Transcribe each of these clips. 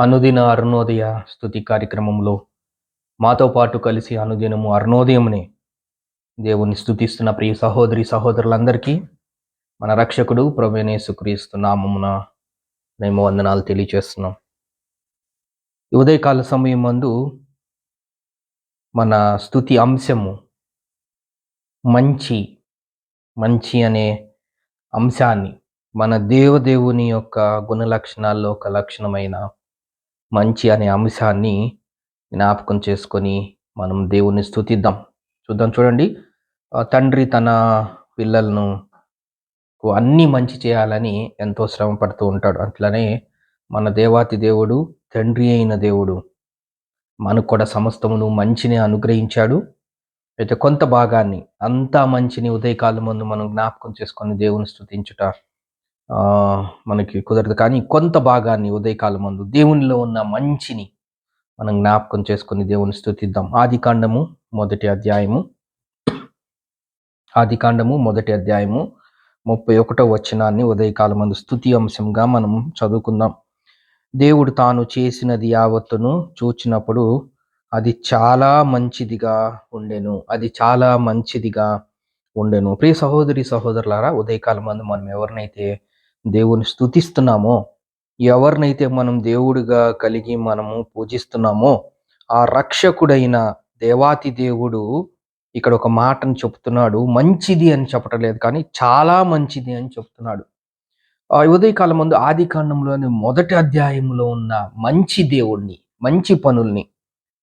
అనుదిన అరుణోదయ స్థుతి కార్యక్రమంలో మాతో పాటు కలిసి అనుదినము అరుణోదయముని దేవుని స్థుతిస్తున్న ప్రియ సహోదరి సహోదరులందరికీ మన రక్షకుడు ప్రవేణేశుక్రీస్తు నామమున మేము వందనాలు తెలియచేస్తున్నాం. ఉదయకాల సమయం మందు మన స్థుతి అంశము మంచి మంచి అనే అంశాన్ని మన దేవదేవుని యొక్క గుణ లక్షణాల్లో ఒక లక్షణమైన మంచి అనే అంశాన్ని జ్ఞాపకం చేసుకొని మనం దేవుణ్ణి స్థుతిద్దాం చూద్దాం చూడండి. తండ్రి తన పిల్లలను అన్నీ మంచి చేయాలని ఎంతో శ్రమ పడుతూ ఉంటాడు. అట్లనే మన దేవాతి దేవుడు తండ్రి అయిన దేవుడు మనకు కూడా సమస్తమును మంచిని అనుగ్రహించాడు. అయితే కొంత భాగాన్ని అంతా మంచిని ఉదయకాలం ముందు మనం జ్ఞాపకం చేసుకొని దేవుని స్థుతించుట మనకి కుదరదు. కానీ కొంత భాగాన్ని ఉదయకాలం ముందు దేవునిలో ఉన్న మంచిని మనం జ్ఞాపకం చేసుకొని దేవుని స్థుతిద్దాం. ఆది కాండము మొదటి అధ్యాయము. ఆది కాండము మొదటి అధ్యాయము ముప్పై ఒకటో వచనాన్ని ఉదయకాలం మందు స్థుతి అంశంగా మనం చదువుకుందాం. దేవుడు తాను చేసినది యావత్తును చూచినప్పుడు అది చాలా మంచిదిగా ఉండెను. అది చాలా మంచిదిగా ఉండెను. ప్రియ సహోదరి సహోదరులారా ఉదయకాలం మందు మనం ఎవరినైతే దేవుని స్థుతిస్తున్నామో ఎవరినైతే మనం దేవుడిగా కలిగి మనము పూజిస్తున్నామో ఆ రక్షకుడైన దేవాతి దేవుడు ఇక్కడ ఒక మాటను చెప్తున్నాడు. మంచిది అని చెప్పటం లేదు కానీ చాలా మంచిది అని చెప్తున్నాడు. ఆ ఉదయకాలం ముందు ఆది కాండంలోని మొదటి అధ్యాయంలో ఉన్న మంచి దేవుణ్ణి మంచి పనుల్ని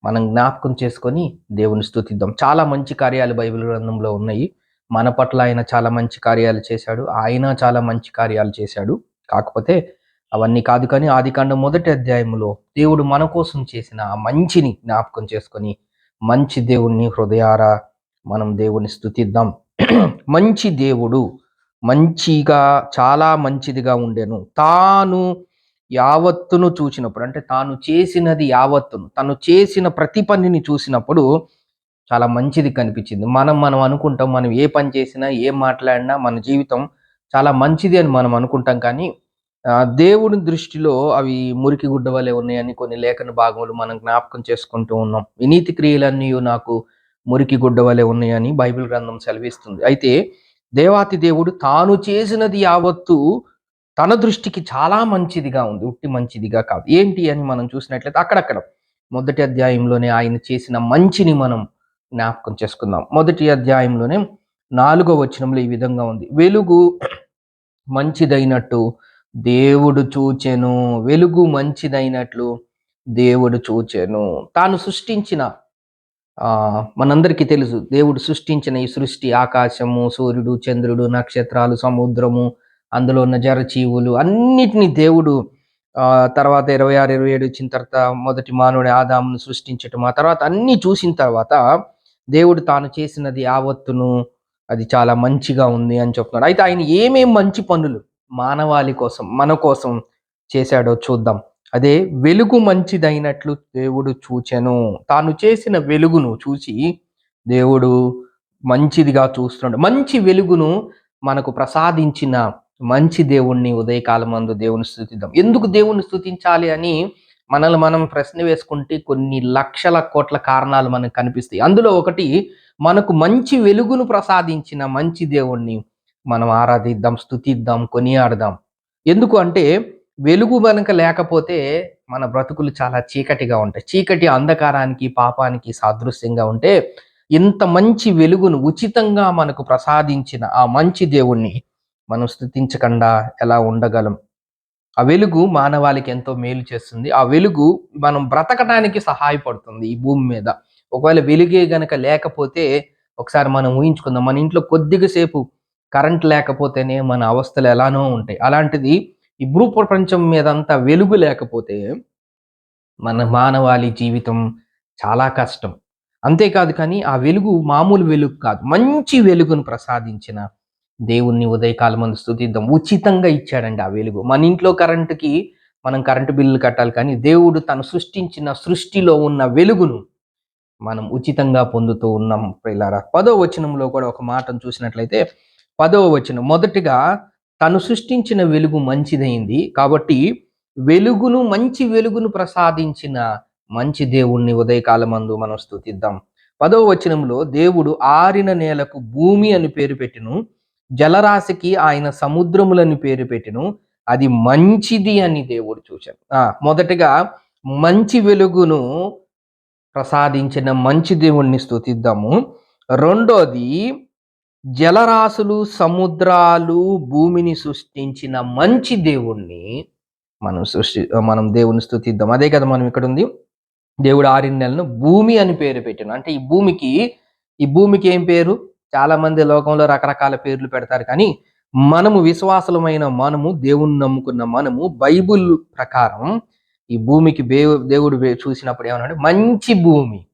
మనం జ్ఞాపకం చేసుకొని దేవుని స్థుతిద్దాం చాలా మంచి కార్యాలు బైబిల్ గ్రంథంలో ఉన్నాయి. మన పట్ల ఆయన చాలా మంచి కార్యాలు చేశాడు. ఆయన చాలా మంచి కార్యాలు చేశాడు. కాకపోతే అవన్నీ కాదు కానీ ఆదికాండ మొదటి అధ్యాయంలో దేవుడు మన కోసం చేసిన ఆ మంచిని జ్ఞాపకం చేసుకొని మంచి దేవుణ్ణి హృదయారా మనం దేవుని స్థుతిద్దాం మంచి దేవుడు మంచిగా చాలా మంచిదిగా ఉండెను. తాను యావత్తును చూసినప్పుడు అంటే తాను చేసినది యావత్తును తను చేసిన ప్రతి పనిని చూసినప్పుడు చాలా మంచిది కనిపించింది. మనం మనం అనుకుంటాం మనం ఏ పని చేసినా ఏ మాట్లాడినా మన జీవితం చాలా మంచిది అని మనం అనుకుంటాం. కానీ దేవుని దృష్టిలో అవి మురికి గుడ్డ వలె ఉన్నాయని కొన్ని లేఖన భాగములు మనం జ్ఞాపకం చేసుకుంటూ ఉన్నాం. వినీతి క్రియలన్నీ నాకు మురికి గుడ్డ వలె ఉన్నాయని బైబిల్ గ్రంథం సెలవిస్తుంది. అయితే దేవాతి దేవుడు తాను చేసినది యావత్తు తన దృష్టికి చాలా మంచిదిగా ఉంది. ఉట్టి మంచిదిగా కాదు. ఏంటి అని మనం చూసినట్లయితే అక్కడక్కడ మొదటి అధ్యాయంలోనే ఆయన చేసిన మంచిని మనం జ్ఞాపకం చేసుకుందాం. మొదటి అధ్యాయంలోనే నాలుగో వచనంలో ఈ విధంగా ఉంది. వెలుగు మంచిదైనట్టు దేవుడు చూచెను. వెలుగు మంచిదైనట్లు దేవుడు చూచెను. తాను సృష్టించిన మనందరికీ తెలుసు దేవుడు సృష్టించిన ఈ సృష్టి ఆకాశము సూర్యుడు చంద్రుడు నక్షత్రాలు సముద్రము అందులో ఉన్న జరచీవులు అన్నిటినీ దేవుడు తర్వాత ఇరవై ఆరు ఇరవై ఏడు వచ్చిన తర్వాత మొదటి మానవుడి ఆదామును సృష్టించటం ఆ తర్వాత అన్ని చూసిన తర్వాత దేవుడు తాను చేసినది యావత్తును అది చాలా మంచిగా ఉంది అని చెప్తున్నాడు. అయితే ఆయన ఏమేం మంచి పనులు మానవాళి కోసం మన కోసం చేశాడో చూద్దాం. అదే వెలుగు మంచిదైనట్లు దేవుడు చూచెను. తాను చేసిన వెలుగును చూసి దేవుడు మంచిదిగా చూస్తున్నాడు. మంచి వెలుగును మనకు ప్రసాదించిన మంచి దేవుణ్ణి ఉదయకాలమందు దేవుని స్థుతిద్దాం. ఎందుకు దేవుణ్ణి స్థుతించాలి అని మనల్ని మనం ప్రశ్న వేసుకుంటే కొన్ని లక్షల కోట్ల కారణాలు మనకు కనిపిస్తాయి. అందులో ఒకటి మనకు మంచి వెలుగును ప్రసాదించిన మంచి దేవుణ్ణి మనం ఆరాధిద్దాం స్థుతిద్దాం కొనియాడదాం. ఎందుకు అంటే వెలుగు మనకు లేకపోతే మన బ్రతుకులు చాలా చీకటిగా ఉంటాయి. చీకటి అంధకారానికి పాపానికి సాదృశ్యంగా ఉంటే ఇంత మంచి వెలుగును ఉచితంగా మనకు ప్రసాదించిన ఆ మంచి దేవుణ్ణి మనం స్థుతించకుండా ఎలా ఉండగలం? ఆ వెలుగు మానవాళికి ఎంతో మేలు చేస్తుంది. ఆ వెలుగు మనం బ్రతకడానికి సహాయపడుతుంది ఈ భూమి మీద. ఒకవేళ వెలుగే గనక లేకపోతే ఒకసారి మనం ఊహించుకుందాం. మన ఇంట్లో కొద్దిగా సేపు కరెంట్ లేకపోతేనే మన అవస్థలు ఎలానో ఉంటాయి. అలాంటిది ఈ భూ ప్రపంచం మీద అంతా వెలుగు లేకపోతే మన మానవాళి జీవితం చాలా కష్టం. అంతేకాదు కానీ ఆ వెలుగు మామూలు వెలుగు కాదు. మంచి వెలుగును ప్రసాదించిన దేవుణ్ణి ఉదయకాలం అందు స్థుతిద్దాం ఉచితంగా ఇచ్చాడండి ఆ వెలుగు. మన ఇంట్లో కరెంటుకి మనం కరెంటు బిల్లు కట్టాలి కానీ దేవుడు తను సృష్టించిన సృష్టిలో ఉన్న వెలుగును మనం ఉచితంగా పొందుతూ ఉన్నాం ప్రియులారా. పదో వచనంలో కూడా ఒక మాటను చూసినట్లయితే పదవ వచనం. మొదటిగా తను సృష్టించిన వెలుగు మంచిదైంది కాబట్టి వెలుగును మంచి వెలుగును ప్రసాదించిన మంచి దేవుణ్ణి ఉదయకాలమందు మనం స్థుతిద్దాం పదవ వచనంలో దేవుడు ఆరిన నేలకు భూమి అని పేరు పెట్టిను. జలరాశికి ఆయన సముద్రములని పేరు పెట్టిను. అది మంచిది అని దేవుడు చూశాను మొదటగా మంచి వెలుగును ప్రసాదించిన మంచి దేవుణ్ణి స్థుతిద్దాము రెండోది జలరాశులు సముద్రాలు భూమిని సృష్టించిన మంచి దేవుణ్ణి మనం సృష్టి మనం దేవుని స్థుతిద్దాం అదే కదా మనం ఇక్కడ ఉంది. దేవుడు ఆరిన్నెలను భూమి అని పేరు పెట్టాను అంటే ఈ భూమికి ఈ భూమికి ఏం పేరు? చాలా మంది లోకంలో రకరకాల పేర్లు పెడతారు కానీ మనము విశ్వాసులమైన మనము దేవుణ్ణి నమ్ముకున్న మనము బైబిల్ ప్రకారం ఈ భూమికి దేవుడు చూసినప్పుడు ఏమన్నాడు? మంచి భూమి.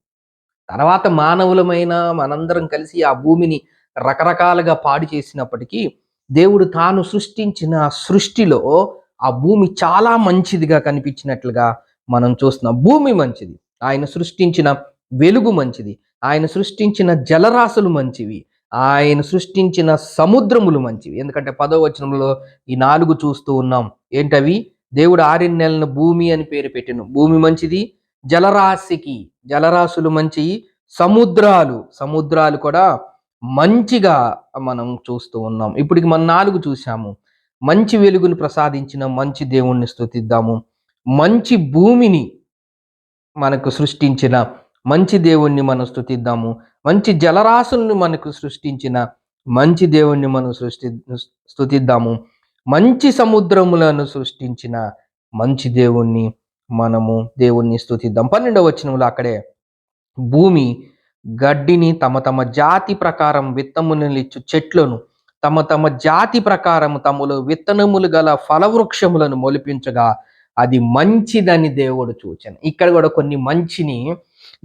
తర్వాత మానవులమైన మనందరం కలిసి ఆ భూమిని రకరకాలుగా పాడు చేసినప్పటికీ దేవుడు తాను సృష్టించిన సృష్టిలో ఆ భూమి చాలా మంచిదిగా కనిపించినట్లుగా మనం చూస్తున్నాం. భూమి మంచిది. ఆయన సృష్టించిన వెలుగు మంచిది. ఆయన సృష్టించిన జలరాశులు మంచివి. ఆయన సృష్టించిన సముద్రములు మంచివి. ఎందుకంటే పదో వచనంలో ఈ నాలుగు చూస్తూ ఉన్నాం. ఏంటవి? దేవుడు ఆరిన్ నెలను భూమి అని పేరు పెట్టిన. భూమి మంచిది జలరాశికి. జలరాశులు మంచివి సముద్రాలు. సముద్రాలు కూడా మంచిగా మనం చూస్తూ ఉన్నాం. ఇప్పటికి మనం నాలుగు చూసాము మంచి వెలుగును ప్రసాదించిన మంచి దేవుణ్ణి స్థుతిద్దాము మంచి భూమిని మనకు సృష్టించిన మంచి దేవుణ్ణి మనం స్థుతిద్దాము మంచి జలరాశుల్ని మనకు సృష్టించిన మంచి దేవుణ్ణి మనం సృష్టి స్థుతిద్దాము మంచి సముద్రములను సృష్టించిన మంచి దేవుణ్ణి మనము దేవుణ్ణి స్థుతిద్దాం పన్నెండవ వచనంలో అక్కడే భూమి గడ్డిని తమ తమ జాతి ప్రకారం విత్తములనిచ్చు చెట్లను తమ తమ జాతి ప్రకారం తమలో విత్తనములు గల ఫలవృక్షములను మొలిపించగా అది మంచిదని దేవుడు చూచాను ఇక్కడ కూడా కొన్ని మంచిని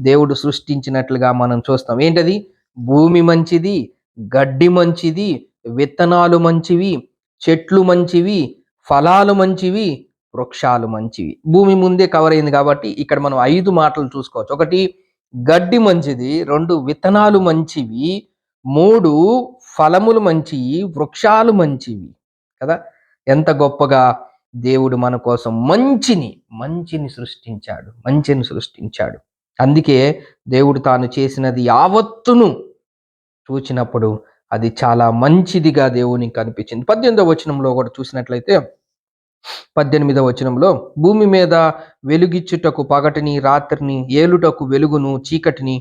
దేవుడు సృష్టించినట్లుగా మనం చూస్తాం. ఏంటది? భూమి మంచిది గడ్డి మంచిది విత్తనాలు మంచివి చెట్లు మంచివి ఫలాలు మంచివి వృక్షాలు మంచివి. భూమి ముందే కవర్ అయింది కాబట్టి ఇక్కడ మనం ఐదు మాటలు చూసుకోవచ్చు. ఒకటి గడ్డి మంచిది రెండు విత్తనాలు మంచివి మూడు ఫలములు మంచివి వృక్షాలు మంచివి. కదా? ఎంత గొప్పగా దేవుడు మన కోసం మంచిని మంచిని సృష్టించాడు మంచిని సృష్టించాడు. అందుకే దేవుడు తాను చేసినది యావత్తును చూచినప్పుడు అది చాలా మంచిదిగా దేవునికి కనిపించింది పద్దెనిమిదవ వచనంలో కూడా చూసినట్లయితే పద్దెనిమిదవ వచనంలో భూమి మీద వెలుగిచ్చుటకు పగటిని రాత్రిని ఏలుటకు వెలుగును చీకటిని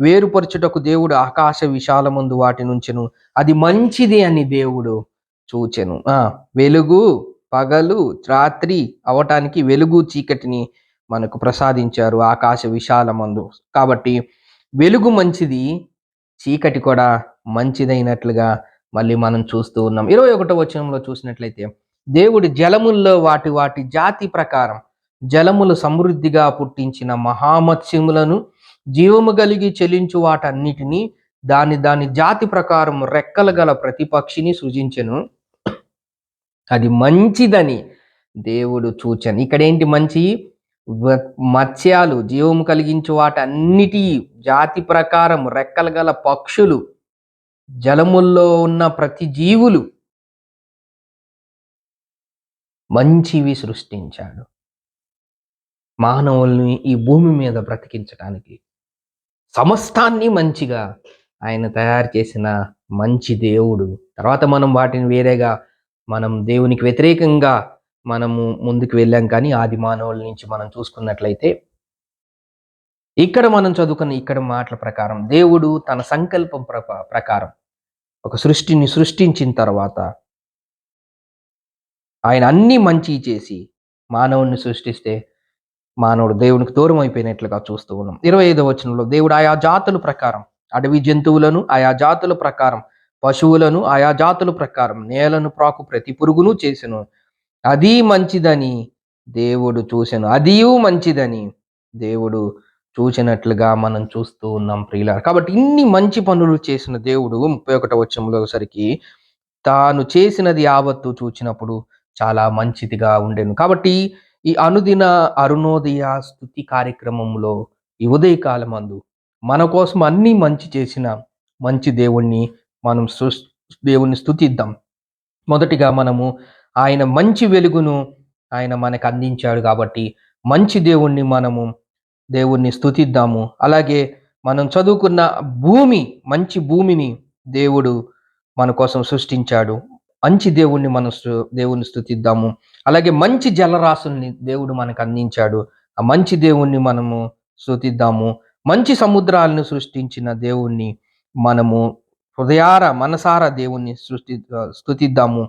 వేరుపరచుటకు దేవుడు ఆకాశ విశాలమందు వాటి నుంచెను. అది మంచిది అని దేవుడు చూచెను. వెలుగు పగలు రాత్రి అవటానికి వెలుగు చీకటిని మనకు ప్రసాదించారు ఆకాశ విశాలమందు. కాబట్టి వెలుగు మంచిది చీకటి కూడా మంచిదైనట్లుగా మళ్ళీ మనం చూస్తూ ఉన్నాం. ఇరవై ఒకటో వచనంలో చూసినట్లయితే దేవుడు జలముల్లో వాటి వాటి జాతి ప్రకారం జలములు సమృద్ధిగా పుట్టించిన మహామత్స్యములను జీవము కలిగి చెల్లించు వాటన్నిటినీ దాని దాని జాతి ప్రకారం రెక్కలు గల ప్రతి పక్షిని అది మంచిదని దేవుడు చూచను ఇక్కడేంటి మంచి? మత్స్యాలు జీవము కలిగించు వాటన్నిటి జాతి ప్రకారం రెక్కలు గల పక్షులు జలముల్లో ఉన్న ప్రతి జీవులు మంచివి సృష్టించాడు. మానవుల్ని ఈ భూమి మీద బ్రతికించడానికి సమస్తాన్ని మంచిగా ఆయన తయారు చేసిన మంచి దేవుడు. తర్వాత మనం వాటిని వేరేగా మనం దేవునికి వ్యతిరేకంగా మనము ముందుకు వెళ్ళాం కానీ ఆది మానవుల నుంచి మనం చూసుకున్నట్లయితే ఇక్కడ మనం చదువుకున్న ఇక్కడ మాటల ప్రకారం దేవుడు తన సంకల్పం ప్ర ప్రకారం ఒక సృష్టిని సృష్టించిన తర్వాత ఆయన అన్ని మంచి చేసి మానవుణ్ణి సృష్టిస్తే మానవుడు దేవునికి దూరం అయిపోయినట్లుగా చూస్తూ ఉన్నాం. ఇరవై ఐదవ వచనంలో దేవుడు ఆయా జాతుల ప్రకారం అడవి జంతువులను ఆయా జాతుల ప్రకారం పశువులను ఆయా జాతుల ప్రకారం నేలను ప్రాకు ప్రతి పురుగును చేసెను అది మంచిదని దేవుడు చూసెను. అదియు మంచిదని దేవుడు చూసినట్లుగా మనం చూస్తూ ఉన్నాం ప్రియుల కాబట్టి ఇన్ని మంచి పనులు చేసిన దేవుడు ముప్పై ఒకటో వచ్చంలోసరికి తాను చేసినది యావత్తు చూచినప్పుడు చాలా మంచిదిగా ఉండేను. కాబట్టి ఈ అనుదిన అరుణోదయ స్థుతి కార్యక్రమంలో ఈ ఉదయకాలమందు మన కోసం అన్ని మంచి చేసిన మంచి దేవుణ్ణి మనం సృ- దేవుణ్ణి స్థుతిద్దాం మొదటిగా మనము ఆయన మంచి వెలుగును ఆయన మనకు అందించాడు కాబట్టి మంచి దేవుణ్ణి మనము దేవుణ్ణి స్థుతిద్దాము అలాగే మనం చదువుకున్న భూమి మంచి భూమిని దేవుడు మన కోసం సృష్టించాడు. మంచి దేవుణ్ణి మనం దేవుణ్ణి స్థుతిద్దాము అలాగే మంచి జలరాశుల్ని దేవుడు మనకు అందించాడు. ఆ మంచి దేవుణ్ణి మనము స్థుతిద్దాము మంచి సముద్రాలను సృష్టించిన దేవుణ్ణి మనము హృదయార మనసార దేవుణ్ణి సృష్టి స్థుతిద్దాము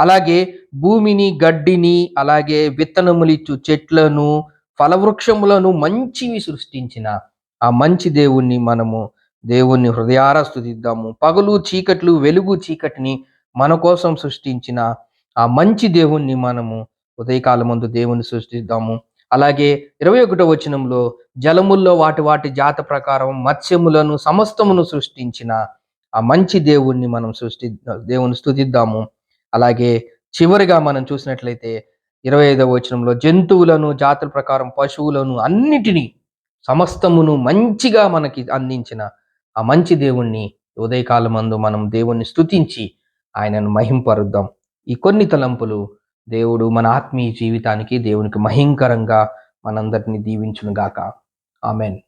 అలాగే భూమిని గడ్డిని అలాగే విత్తనములిచ్చు చెట్లను ఫలవృక్షములను మంచివి సృష్టించిన ఆ మంచి దేవుణ్ణి మనము దేవుణ్ణి హృదయార స్థుతిద్దాము. పగలు చీకట్లు వెలుగు చీకటిని మన కోసం సృష్టించిన ఆ మంచి దేవుణ్ణి మనము ఉదయకాలం ముందు దేవుణ్ణి సృష్టిద్దాము. అలాగే ఇరవై ఒకటో వచనంలో జలముల్లో వాటి వాటి జాత ప్రకారం మత్స్యములను సమస్తమును సృష్టించిన ఆ మంచి దేవుణ్ణి మనం సృష్టి దేవుని స్థుతిద్దాము. అలాగే చివరిగా మనం చూసినట్లయితే ఇరవై ఐదవ వచనంలో జంతువులను జాతుల ప్రకారం పశువులను అన్నిటినీ సమస్తమును మంచిగా మనకి అందించిన ఆ మంచి దేవుణ్ణి ఉదయకాలం మందు మనం దేవుణ్ణి స్తుతించి ఆయనను మహింపరుద్దాం. ఈ కొన్ని తలంపులు దేవుడు మన ఆత్మీయ జీవితానికి దేవునికి మహింకరంగా మనందరినీ దీవించునుగాక. ఆమెన్.